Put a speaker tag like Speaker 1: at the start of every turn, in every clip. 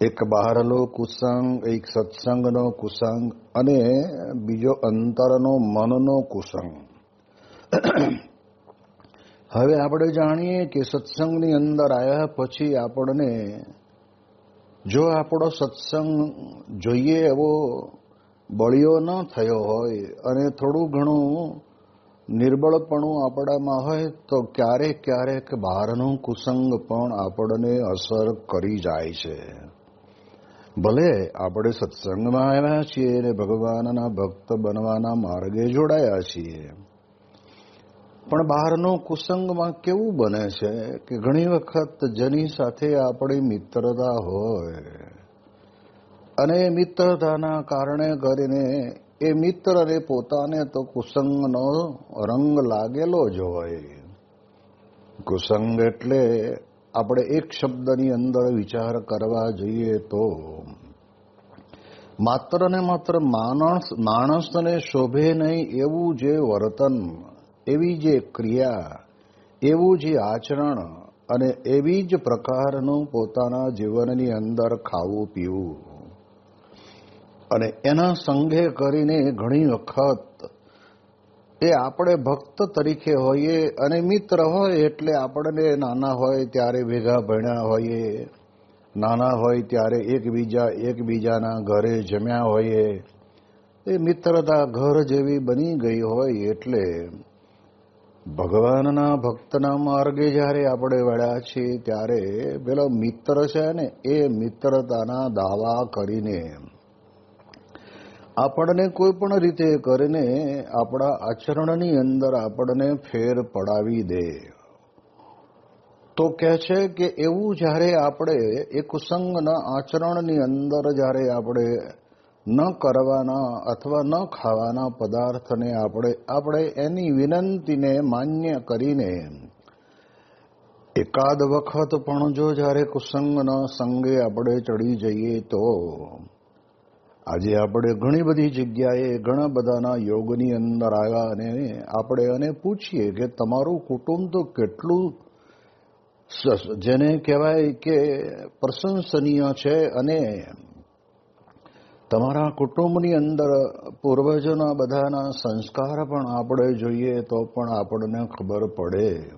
Speaker 1: એક બહારલો કુસંગ, એક સત્સંગનો કુસંગ અને બીજો અંતરનો મનનો કુસંગ. હવે આપણે જાણીએ કે સત્સંગની અંદર આવ્યા પછી આપણને જો આપણો સત્સંગ જોઈએ એવો બળિયો ન થયો હોય અને થોડું ઘણું નિર્બળપણું આપણામાં હોય તો ક્યારેક ક્યારેક બહારનું કુસંગ પણ આપણને અસર કરી જાય છે. ભલે આપણે સત્સંગમાં આવ્યા છીએ અને ભગવાનના ભક્ત બનવાના માર્ગે જોડાયા છીએ. પણ બહારનો કુસંગમાં કેવું બને છે કે ઘણી વખત જેની સાથે આપણી મિત્રતા હોય અને મિત્રતાના કારણે કરીને એ મિત્રને પોતાને તો કુસંગનો રંગ લાગેલો જ હોય. કુસંગ એટલે આપણે એક શબ્દની અંદર વિચાર કરવા જઈએ તો માત્ર ને માત્ર માણસ માણસને શોભે નહીં એવું જે વર્તન, એવી જે ક્રિયા, એવું જે આચરણ અને એવી જ પ્રકારનું પોતાના જીવનની અંદર ખાવું પીવું અને એના સંઘે કરીને ઘણી વખત એ આપણે ભક્ત તરીકે હોઈએ અને મિત્ર હોય એટલે આપણને નાના હોય ત્યારે ભેગા ભણ્યા હોઈએ. નાના હોય ત્યારે એકબીજા એકબીજાના ઘરે જમ્યા હોઈએ. એ મિત્રતા ઘર જેવી બની ગઈ હોય એટલે ભગવાનના ભક્તના માર્ગે જ્યારે આપણે વળ્યા છીએ ત્યારે પેલો મિત્ર છે ને, એ મિત્રતાના દાવા કરીને આપણને કોઈ પણ રીતે કરીને આપણા આચરણની અંદર આપણને ફેર પડાવી દે. તો કહે છે કે એવું જ્યારે આપણે એ કુસંગના આચરણની અંદર જ્યારે આપણે ન કરવાના અથવા ન ખાવાના પદાર્થને આપણે આપણે એની વિનંતીને માન્ય કરીને એકાદ વખત પણ જો જ્યારે કુસંગના સંગે આપણે ચડી જઈએ તો આજે આપણે ઘણી બધી જગ્યાએ ઘણા બધાના યોગની અંદર આવ્યા અને આપણે એને પૂછીએ કે તમારું કુટુંબ તો કેટલું જેને કહેવાય કે પ્રશંસનીય છે અને તમારા કુટુંબની અંદર પૂર્વજોના બધાના સંસ્કાર પણ આપણે જોઈએ તો પણ આપણને ખબર પડે.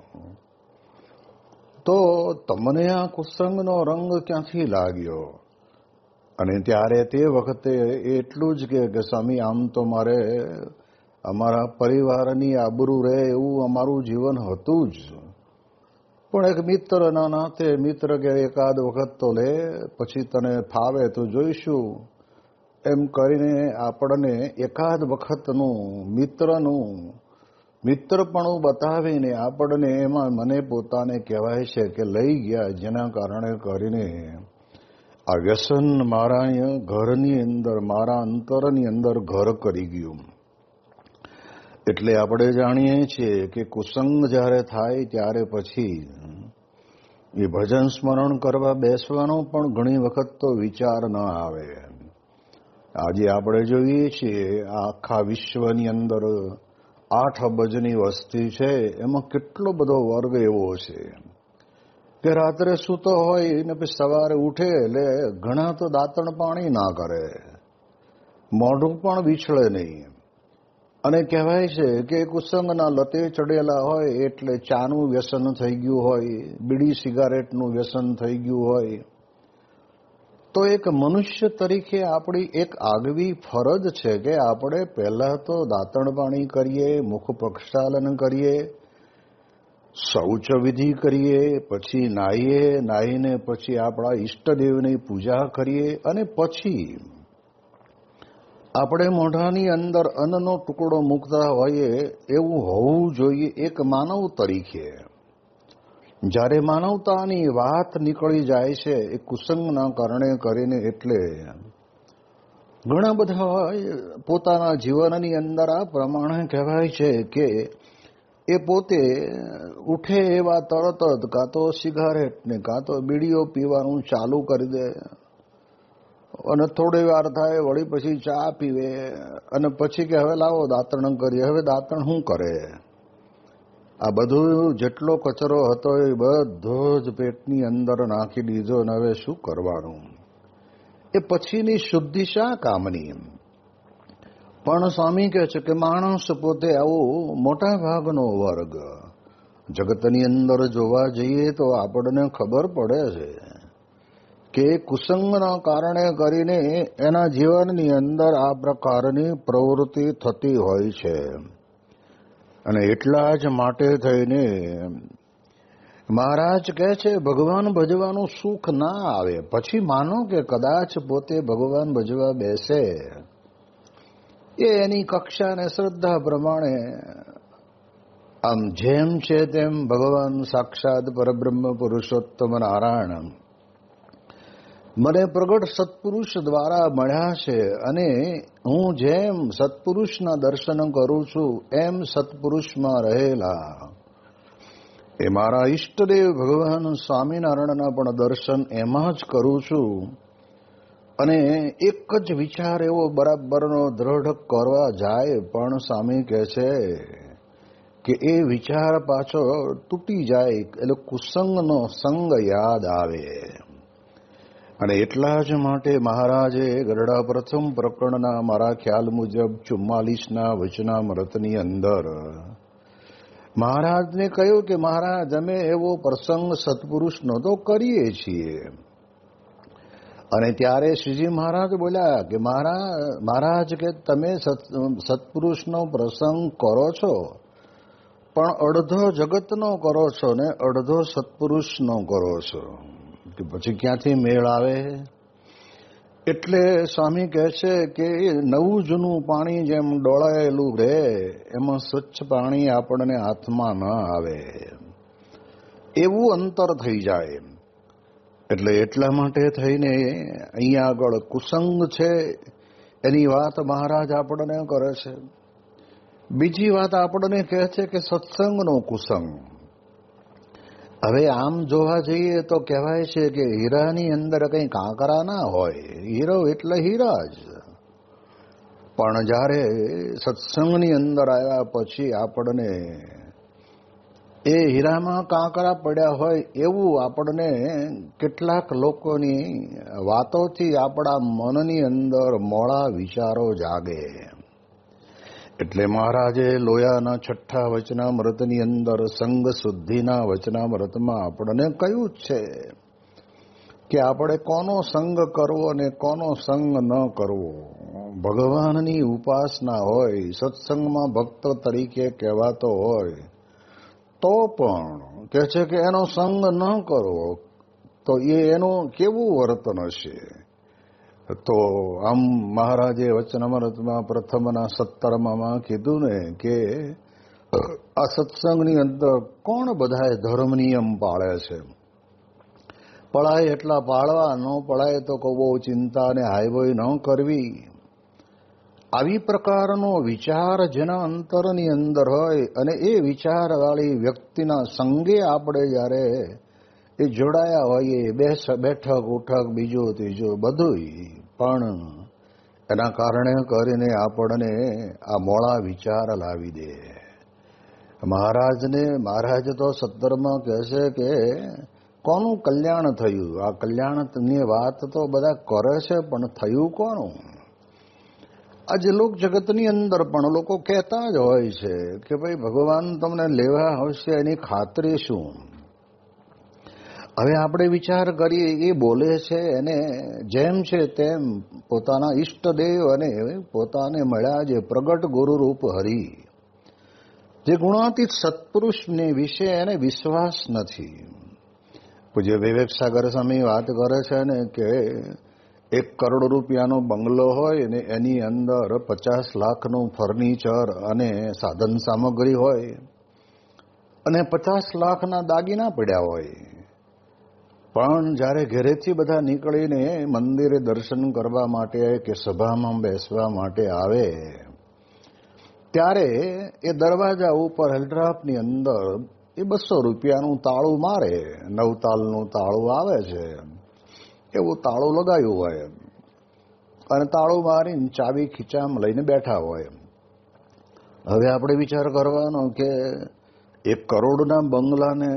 Speaker 1: તો તમને આ કુસંગનો રંગ ક્યાંથી લાગ્યો? અને ત્યારે તે વખતે એટલું જ કે સ્વામી, આમ તો મારે અમારા પરિવારની આબરૂ રહે એવું અમારું જીવન હતું જ. પણ એક મિત્રના નાતે મિત્ર કે, એકાદ વખત તો લે, પછી તને ફાવે તો જોઈશું. એમ કરીને આપણને એકાદ વખતનું મિત્રનું, મિત્રપણું બતાવીને આપણને એમાં મને પોતાને કહેવાય છે કે લઈ ગયા, જેના કારણે કરીને આ વ્યસન મારા ઘરની અંદર, મારા અંતરની અંદર ઘર કરી ગયું. એટલે આપણે જાણીએ છીએ કે કુસંગ જ્યારે થાય ત્યારે પછી એ ભજન સ્મરણ કરવા બેસવાનો પણ ઘણી વખત તો વિચાર ન આવે. આજે આપણે જોઈએ છીએ આખા વિશ્વની અંદર આઠ અબજની વસ્તી છે, એમાં કેટલો બધો વર્ગ એવો છે. કે રાત્રે સૂતો હોય ને પછી સવારે ઉઠે એટલે ઘણા તો દાંતણ પાણી ના કરે. મોઢું પણ વિછળે નહીં અને કહેવાય છે કે કુસંગના લતે ચડેલા હોય એટલે ચાનું વ્યસન થઈ ગયું હોય, બીડી સિગારેટનું વ્યસન થઈ ગયું હોય. તો એક મનુષ્ય તરીકે આપણી એક આગવી ફરજ છે કે આપણે પહેલા તો દાંતણ પાણી કરીએ, મુખ પ્રક્ષાલન કરીએ શૌચ વિધિ કરીએ, પછી નાહીએ, નાહીને પછી આપણા ઈષ્ટદેવની પૂજા કરીએ અને પછી આપણે મોઢાની અંદર અન્નનો ટુકડો મૂકતા હોઈએ એવું હોવું જોઈએ એક માનવ તરીકે. જ્યારે માનવતાની વાત નીકળી જાય છે, એ કુસંગના કારણે કરીને એટલે ઘણા બધા પોતાના જીવનની અંદર આ પ્રમાણે કહેવાય છે કે એ પોતે ઉઠે એવા તરત જ કાં તો સિગારેટ ને કાં તો બીડીઓ પીવાનું ચાલુ કરી દે. અને થોડી વાર થાય, વળી પછી ચા પીવે. અને પછી કે, હવે લાવો દાંતણ કરીએ, હવે દાંતણ શું કરે? આ બધું જેટલો કચરો હતો એ બધો જ પેટની અંદર નાખી દીધો, અને હવે શું કરવાનું? એ પછીની શુદ્ધિ શા કામની પણ સ્વામી કહે છે કે માણસ પોતે આવો મોટા ભાગનો વર્ગ. જગતની અંદર જોવા જઈએ તો આપણને ખબર પડે છે કે કુસંગના કારણે કરીને એના જીવનની અંદર આ પ્રકારની પ્રવૃત્તિ થતી હોય છે. અને એટલા જ માટે થઈને મહારાજ કહે છે, ભગવાન ભજવાનું સુખ ના આવે. પછી માનો કે કદાચ પોતે ભગવાન ભજવા બેસે. એ એની કક્ષા અને શ્રદ્ધા પ્રમાણે આમ જેમ છે તેમ ભગવાન સાક્ષાત પરબ્રહ્મ પુરુષોત્તમ નારાયણ મને પ્રગટ સત્પુરુષ દ્વારા મળ્યા છે અને હું જેમ સત્પુરુષના દર્શન કરું છું, એમ સત્પુરુષમાં રહેલા. એ મારા ઈષ્ટદેવ ભગવાન સ્વામિનારાયણના પણ દર્શન એમાં જ કરું છું. અને એક જ વિચાર એવો બરાબરનો દ્રઢ કરવા જાય, પણ સ્વામી કહે છે કે એ વિચાર પાછો તૂટી જાય, એટલે કુસંગનો સંગ યાદ આવે. અને એટલા જ માટે મહારાજે ગરડા પ્રથમ પ્રકરણના મારા ખ્યાલ મુજબ ચુમ્માલીસના વચનામૃતની અંદર મહારાજને કહ્યું કે મહારાજ, અમે એવો પ્રસંગ સત્પુરુષનો તો કરીએ છીએ. અને ત્યારે શ્રીજી મહારાજ બોલ્યા કે મહારાજ મહારાજ કે તમે સત્પુરુષનો પ્રસંગ કરો છો, પણ અડધો જગતનો કરો છો ને અડધો સત્પુરુષનો કરો છો. કે પછી ક્યાંથી મેળ આવે? એટલે સ્વામી કહે છે કે નવું જૂનું પાણી જેમ ડોળાયેલું રહે, એમાં સ્વચ્છ પાણી આપણને હાથમાં ન આવે. એવું અંતર થઈ જાય એટલે એટલા માટે થઈને અહીંયા આગળ કુસંગ છે, એની વાત મહારાજ આપણને કરે છે. બીજી વાત આપણને કહે છે કે સત્સંગનો કુસંગ. હવે આમ જોવા જઈએ તો કહેવાય છે કે હીરાની અંદર કંઈ કાંકરા ના હોય, હીરો એટલે હીરા જ. પણ જ્યારે સત્સંગની અંદર આવ્યા પછી આપણને એ હીરામાં કાંકરા પડ્યા હોય એવું આપણને કેટલાક લોકોની વાતોથી આપણા મનની અંદર મોડા વિચારો જાગે. એટલે મહારાજે લોયાના છઠ્ઠા વચનામૃતની અંદર સંગ શુદ્ધિના વચનામૃતમાં આપણને કહ્યું છે કે આપણે કોનો સંગ કરવો અને કોનો સંગ ન કરવો. ભગવાનની ઉપાસના હોય, સત્સંગમાં ભક્ત તરીકે કહેવાતો હોય તો પણ કે છે કે એનો સંગ ન કરવો તો એ એનું કેવું વર્તન હશે? તો આમ મહારાજે વચનામૃતમાં પ્રથમના સત્તરમાં કીધું ને કે, આ સત્સંગની અંદર કોણ બધાએ ધર્મ નિયમ પાળે છે? પળાય એટલા પાળવા, ન પળાય તો કહો બહુ ચિંતા ને હાઈવોય ન કરવી. આવી પ્રકારનો વિચાર જેના અંતરની અંદર હોય અને એ વિચારવાળી વ્યક્તિના સંગે આપણે જ્યારે એ જોડાયા હોઈએ, બેસ, બેઠક, ઉઠક, બીજું, ત્રીજું બધું પણ એના કારણે કરીને આપણને આ મોળા વિચાર લાવી દે. મહારાજને, મહારાજ તો સત્તરમાં કહે છે કે કોનું કલ્યાણ થયું? આ કલ્યાણની વાત તો બધા કરે છે, પણ થયું કોનું? આજે લોક જગતની અંદર પણ લોકો કહેતા જ હોય છે કે ભાઈ, ભગવાન તમને લેવા આવશે એની ખાતરી શું? હવે આપણે વિચાર કરીએ, એ બોલે છે એને જેમ છે તેમ પોતાના ઈષ્ટદેવ અને પોતાને મળ્યા જે પ્રગટ ગુરુરૂપ હરિ. જે ગુણાતીત સત્પુરુષને વિશે એને વિશ્વાસ નથી. પૂજ્ય વિવેક સાગર સ્વામી વાત કરે છે ને કે એક કરોડ રૂપિયાનો બંગલો હોય ને એની અંદર પચાસ લાખનું ફર્નિચર અને સાધન સામગ્રી હોય અને પચાસ લાખના દાગીના પડ્યા હોય. પણ જ્યારે ઘરેથી બધા નીકળીને મંદિરે દર્શન કરવા માટે કે સભામાં બેસવા માટે આવે, ત્યારે એ દરવાજા ઉપર હેલ્ડ્રાફની અંદર એ બસો રૂપિયાનું તાળું મારે, નવતાલનું તાળું આવે છે. એવું તાળો લગાવ્યો હોય અને તાળો મારીને ચાવી ખીચામાં લઈને બેઠા હોય હવે આપણે વિચાર કરવાનો કે એક કરોડના બંગલાને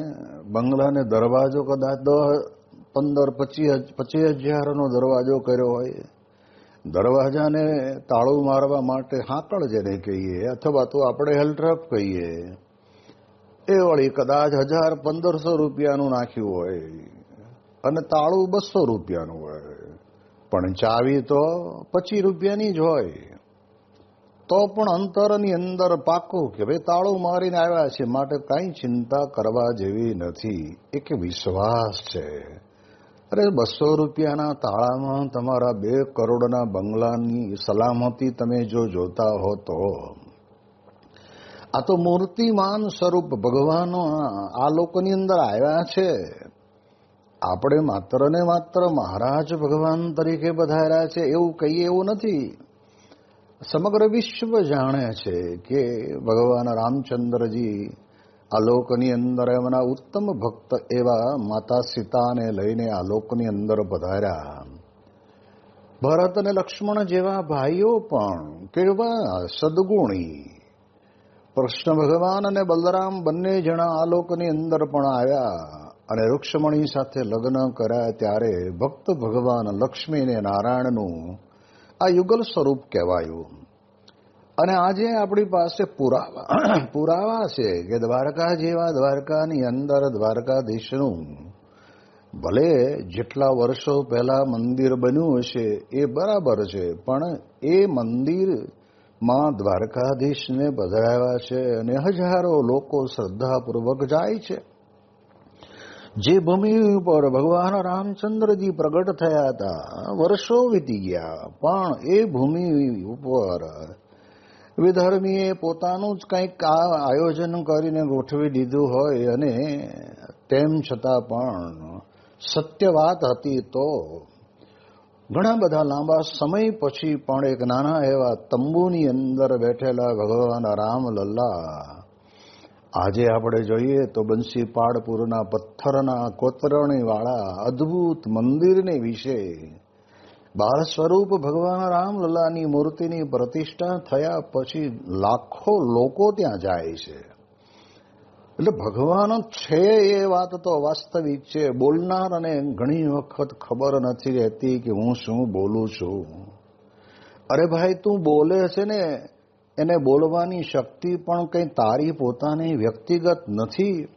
Speaker 1: બંગલાને દરવાજો કદાચ દસ પંદર પચીસ પચીસ હજારનો દરવાજો કર્યો હોય. દરવાજાને તાળું મારવા માટે હાંકળ જેને કહીએ, અથવા તો આપણે હેલ્ટ્રપ કહીએ, એ વળી કદાચ હજાર પંદરસો રૂપિયાનું નાખ્યું હોય. અને તાળું બસો રૂપિયાનું હોય. પણ ચાવી તો પચીસ રૂપિયાની જ હોય. તો પણ અંતરની અંદર પાકું કે ભાઈ તાળું મારીને આવ્યા છે, માટે કાંઈ ચિંતા કરવા જેવી નથી. એક વિશ્વાસ છે. અરે બસો રૂપિયાના તાળામાં તમારા બે કરોડના બંગલાની સલામતી તમે જો જોતા હો તો. આ તો મૂર્તિમાન સ્વરૂપ ભગવાનો આ લોકોની અંદર આવ્યા છે. આપણે માત્ર ને માત્ર મહારાજ ભગવાન તરીકે બધાયેલા છે, એવું કહીએ એવું નથી. સમગ્ર વિશ્વ જાણે છે કે ભગવાન રામચંદ્રજી આ લોકની અંદર એમના ઉત્તમ ભક્ત એવા માતા સીતાને લઈને આ લોકની અંદર પધાર્યા ભરત અને લક્ષ્મણ જેવા ભાઈઓ પણ કેવા સદગુણી. કૃષ્ણ ભગવાન અને બલરામ બંને જણા આ લોકની અંદર પણ આવ્યા. અને રૂક્ષ્મણી સાથે લગ્ન કર્યા ત્યારે ભક્ત ભગવાન લક્ષ્મી અને નારાયણનું આ યુગલ સ્વરૂપ કહેવાયું. અને આજે આપણી પાસે પુરાવા. પુરાવા છે કે દ્વારકા જેવા દ્વારકાની અંદર દ્વારકાધીશનું. ભલે જેટલા વર્ષો પહેલા મંદિર બન્યું હશે એ બરાબર છે, પણ એ મંદિરમાં દ્વારકાધીશને પધરાવ્યા છે અને હજારો લોકો શ્રદ્ધાપૂર્વક જાય છે. જે ભૂમિ ઉપર ભગવાન રામચંદ્રજી પ્રગટ થયા હતા, વર્ષો વીતી ગયા, પણ એ ભૂમિ ઉપર વિધર્મીએ પોતાનું જ કંઈક આયોજન કરીને ગોઠવી દીધું હોય અને તેમ છતાં પણ સત્ય વાત હતી તો ઘણા બધા લાંબા સમય પછી પણ એક નાના એવા તંબુની અંદર બેઠેલા ભગવાન રામલલ્લા આજે આપણે જોઈએ તો બંસીપાડપુરના પથ્થરના કોતરણીવાળા અદ્ભુત મંદિરને વિશે. બાળ સ્વરૂપ ભગવાન રામલલ્લાની મૂર્તિની પ્રતિષ્ઠા થયા પછી લાખો લોકો ત્યાં જાય છે. એટલે ભગવાન છે એ વાત તો વાસ્તવિક છે. બોલનાર અને ઘણી વખત ખબર નથી રહેતી કે હું શું બોલું છું. અરે ભાઈ, તું બોલે છે ને એને બોલવાની શક્તિ પણ કંઈ તારી પોતાની વ્યક્તિગત નથી.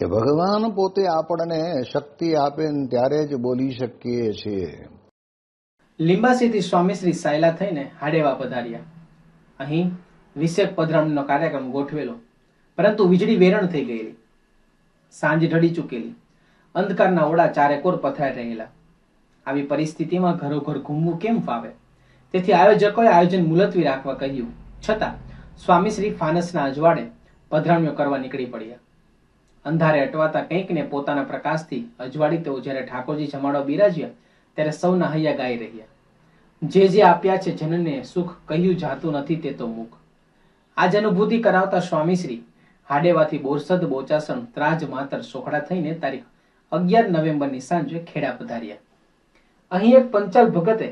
Speaker 1: એ ભગવાન પોતે આપણને શક્તિ આપે ત્યારે જ બોલી શકીએ છીએ.
Speaker 2: લીંબાસીથી સ્વામી શ્રી સાયલા થઈને હાડેવા પધાર્યા. અહીં વિશેષ પધરામણીનો કાર્યક્રમ ગોઠવેલો. પરંતુ વીજળી વેરણ થઈ ગયેલી. સાંજ ઢળી ચૂકેલી. અંધકારના ઓડા ચારેકોર પથરાઈ રહેલા. આવી પરિસ્થિતિમાં ઘરોઘર ઘૂમવું કેમ ફાવે? તેથી આયોજકોએ આયોજન મુલતવી રાખવા કહ્યું. છતાં, સ્વામી શ્રી ફાનસના અજવાડે પધરામણીઓ કરવા નીકળી પડ્યા. અંધારે અટવાતા કંઈક ને પોતાના પ્રકાશથી અજવાડી તેઓ જ્યારે ઠાકોરજી જમાડો બિરાજ્યા, ત્યારે સૌના હૈયા ગાઈ રહ્યા. જે જે આપ્યા છે જનને સુખ કહ્યું જાતું નથી તે તો મુખ આજ અનુભૂતિ કરાવતા સ્વામીશ્રી હાડેવાથી બોરસદ બોચાસણ ત્રાજ માતર સોખડા થઈને તારીખ અગિયાર નવેમ્બરની સાંજે ખેડા પધાર્યા. અહીં એક પંચાલ ભગતે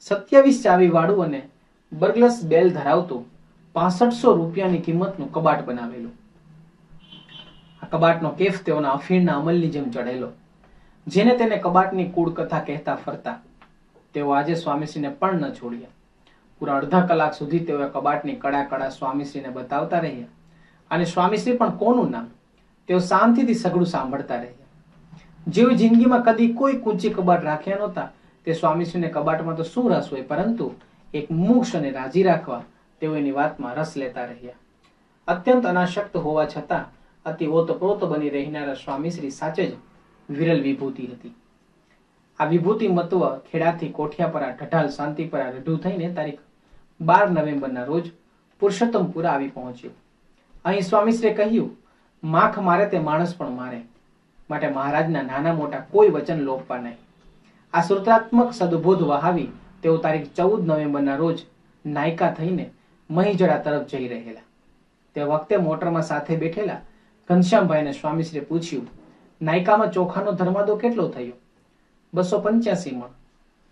Speaker 2: સત્યાવીસ ચાવી વાળું અને બર્ગલસ બેલ ધરાવતું પાસઠસો રૂપિયાની કિંમતનું કબાટ બનાવેલું. આ કબાટનો કેફ તેઓના અફીણના અમલની જેમ ચઢેલો. જેને તેને કબાટની કૂળ કથા કહેતા ફરતા. તેઓ આજે સ્વામીશ્રીને પણ ન છોડ્યા. પૂરા અડધા કલાક સુધી તેઓએ કબાટની કડા કડા સ્વામીશ્રીને બતાવતા રહ્યા. અને સ્વામીશ્રી પણ કોનું નામ? તેઓ શાંતિથી સઘળું સાંભળતા રહ્યા. જેવી જિંદગીમાં કદી કોઈ કૂંચી કબાટ રાખ્યા નહોતા તે સ્વામીશ્રીને કબાટમાં તો શું રસ હોય? પરંતુ એક મોક્ષ અને રાજી રાખવા તેઓ એની વાતમાં રસ લેતા રહ્યા. અત્યંત અનાશક્ત હોવા છતાં અતિ ઓતપ્રોત બની રહેનારા સ્વામીશ્રી સાચે જ વિરલ વિભૂતિ હતી. આ વિભૂતિ મત્વ ખેડાથી કોઠિયાપરા, ઢઢાલ, શાંતિપરા, રઢુ થઈને તારીખ બાર નવેમ્બરના રોજ પુરુષોત્તમપુરા આવી પહોંચ્યું. અહીં સ્વામીશ્રીએ કહ્યું, માખ મારે તે માણસ પણ મારે. માટે મહારાજના નાના મોટા કોઈ વચન લોપવા નહીં. આ સૂત્રાત્મક સદબોધ વહાવી તેઓ તારીખ ચૌદ નવેમ્બરના રોજ નાયકા થઈને મહીજડા તરફ જઈ રહેલા. તે વખતે મોટરમાં સાથે બેઠેલા ઘનશ્યામભાઈને સ્વામીશ્રીએ પૂછ્યું, નાયકામાં ચોખાનો ધર્માદો કેટલો થયો? બસો પંચ્યાસી મણ.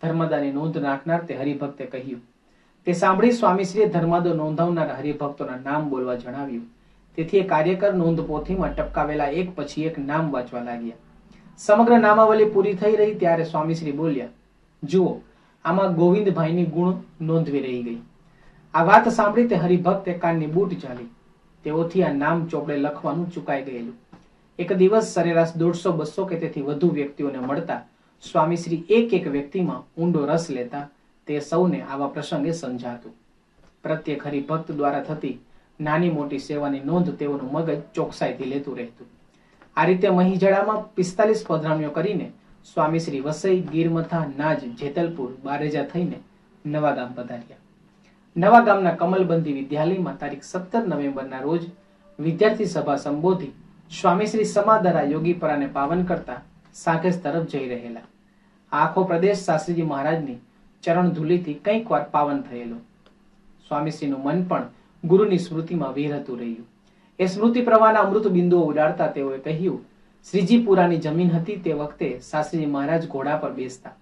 Speaker 2: ધર્મદાની નોંધ નાખનાર તે હરિભક્તે કહ્યું, તે સાંભળી સ્વામીશ્રીએ ધર્માદો નોંધાવનાર હરિભક્તોના નામ બોલવા જણાવ્યું. તેથી એ કાર્યકર નોંધ પોથીમાં ટપકાવેલા એક પછી એક નામ વાંચવા લાગ્યા. સમગ્ર નામાવલી પૂરી થઈ રહી ત્યારે સ્વામીશ્રી બોલ્યા, જુઓ, આમાં ગોવિંદભાઈની ગુણ નોંધવી રહી ગઈ. આ વાત સાંભળી તે હરિભક્તે કાનની બૂટ ચાલી. તેઓથી આ નામ ચોપડે લખવાનું ચૂકાઈ ગયેલું. એક દિવસ સરેરાશ દોઢસો, બસો કે તેથી વધુ વ્યક્તિઓને મળતા સ્વામીશ્રી એક એક વ્યક્તિમાં ઊંડો રસ લેતા તે સૌને આવા પ્રસંગે સમજાતું. પ્રત્યેક હરિભક્ત દ્વારા થતી નાની મોટી સેવાની નોંધ તેઓનું મગજ ચોકસાઈથી લેતું રહેતું. આ રીતે મહીજળામાં પિસ્તાલીસ પધરામણીઓ કરીને સ્વામીશ્રી વસઈ, ગીરમથા, નાજ, જેતલપુર, બારેજા થઈને નવા ગામ પધાર્યા. નવા ગામના કમલબંધી વિદ્યાલયમાં તારીખ સત્તર નવેમ્બરના રોજ વિદ્યાર્થી સભા સંબોધી સ્વામીશ્રી સમાદરા યોગીપરાને પાવન કરતા સાકેશ તરફ જઈ રહેલા. આખો પ્રદેશ શાસ્ત્રીજી મહારાજની ચરણ ધૂલીથી કંઈક વાર પાવન થયેલો. સ્વામીશ્રીનું મન પણ ગુરુની સ્મૃતિમાં વિહરતું રહ્યું. એ સ્મૃતિ પ્રવાહના અમૃત બિંદુઓ ઉડાડતા તેઓએ કહ્યું શ્રીજીપુરાની જમીન હતી તે વખતે શાસ્ત્રીજી મહારાજ ઘોડા પર બેસતા.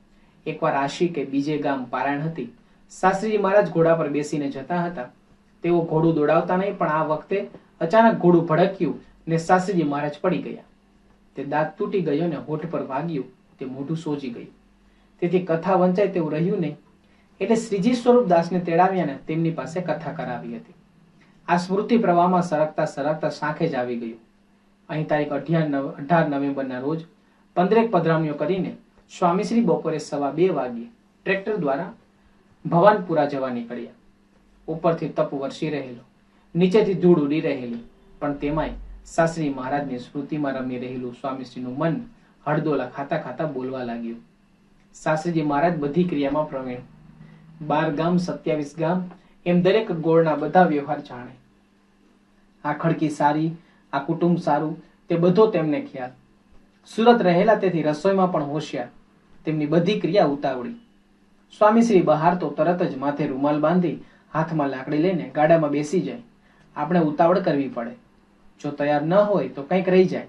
Speaker 2: એકવાર આશી કે બીજે ગામ પારાયણ હતી, શાસ્ત્રીજી મહારાજ ઘોડા પર બેસીને જતા હતા. તેઓ ઘોડું દોડાવતા નહીં, પણ આ વખતે અચાનક ઘોડું ભડક્યું ને શાસ્ત્રીજી મહારાજ પડી ગયા. તે દાંત તૂટી ગયો ને હોઠ પર વાગ્યું, તે મોઢું સોજી ગયું. તેથી કથા વંચાય તેવું રહ્યું નહીં. એટલે શ્રીજી સ્વરૂપ દાસને તેડાવ્યા ને તેમની પાસે કથા કરાવી હતી. આ સ્મૃતિ પ્રવાહમાં સરકતા સરકતા સાંખે જ આવી ગયું. અહીં તારીખ અઢાર અઢાર નવેમ્બરના રોજ પંદરેક પધરામણીઓ કરીને સ્વામીશ્રી બપોરે સવા બે વાગ્યે ટ્રેક્ટર દ્વારા ભવાનપુરા જવા નીકળ્યા. ઉપરથી તપ વરસી રહેલો, નીચેથી ધૂળ ઉડી રહેલી, પણ તેમાંય સાસરી મહારાજની સ્મૃતિમાં રમી રહેલું સ્વામીશ્રીનું મન હળદોલા ખાતા ખાતા બોલવા લાગ્યું. સાસરીજી મહારાજ બધી ક્રિયામાં પ્રવીણ. બાર ગામ, સત્યાવીસ ગામ, એમ દરેક ગોળના બધા વ્યવહાર જાણે. આ ખડકી સારી, આ કુટુંબ સારું, તે બધો તેમને ખ્યાલ. સુરત રહેલા તેથી રસોઈમાં પણ હોશિયાર. તેમની બધી ક્રિયા ઉતાવળી. સ્વામીશ્રી બહાર તો તરત જ માથે રૂમાલ બાંધી હાથમાં લાકડી લઈને ગાડામાં બેસી જાય. આપણે ઉતાવળ કરવી પડે. જો તૈયાર ન હોય તો કંઈક રહી જાય.